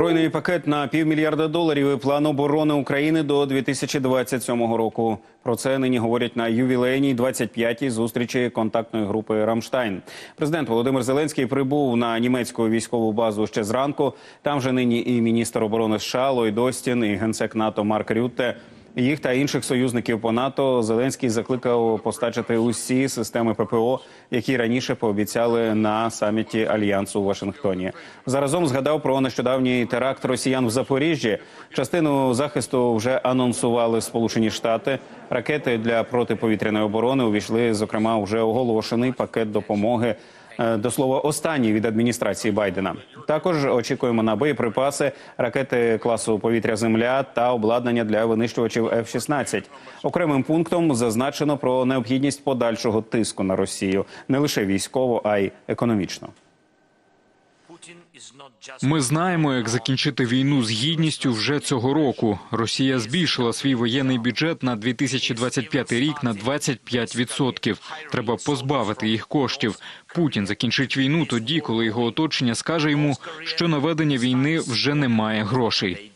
Збройний пакет на півмільярда доларів і план оборони України до 2027 року. Про це нині говорять на ювілейній 25-й зустрічі контактної групи Рамштайн. Президент Володимир Зеленський прибув на німецьку військову базу ще зранку. Там же нині і міністр оборони США Ллойд Остін, і генсек НАТО Марк Рютте. Їх та інших союзників по НАТО Зеленський закликав постачити усі системи ППО, які раніше пообіцяли на саміті альянсу у Вашингтоні. Заразом згадав про нещодавній теракт росіян в Запоріжжі. Частину захисту вже анонсували Сполучені Штати. Ракети для протиповітряної оборони увійшли, зокрема, вже оголошений пакет допомоги. Е, До слова, останній від адміністрації Байдена. Також очікуємо на боєприпаси, ракети класу повітря Земля та обладнання для винищувачів F-16. Окремим пунктом зазначено про необхідність подальшого тиску на Росію не лише військово, а й економічно. Ми знаємо, як закінчити війну з гідністю вже цього року. Росія збільшила свій воєнний бюджет на 2025 рік на 25%. Треба позбавити їх коштів. Путін закінчить війну тоді, коли його оточення скаже йому, що на ведення війни вже немає грошей.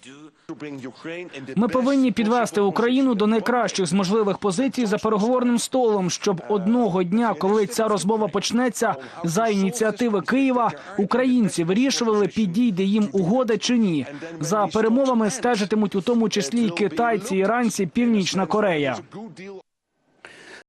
Ми повинні підвести Україну до найкращих з можливих позицій за переговорним столом, щоб одного дня, коли ця розмова почнеться, за ініціативи Києва українці вирішували, підійде їм угода чи ні. За перемовами стежитимуть у тому числі і китайці, іранці, Північна Корея.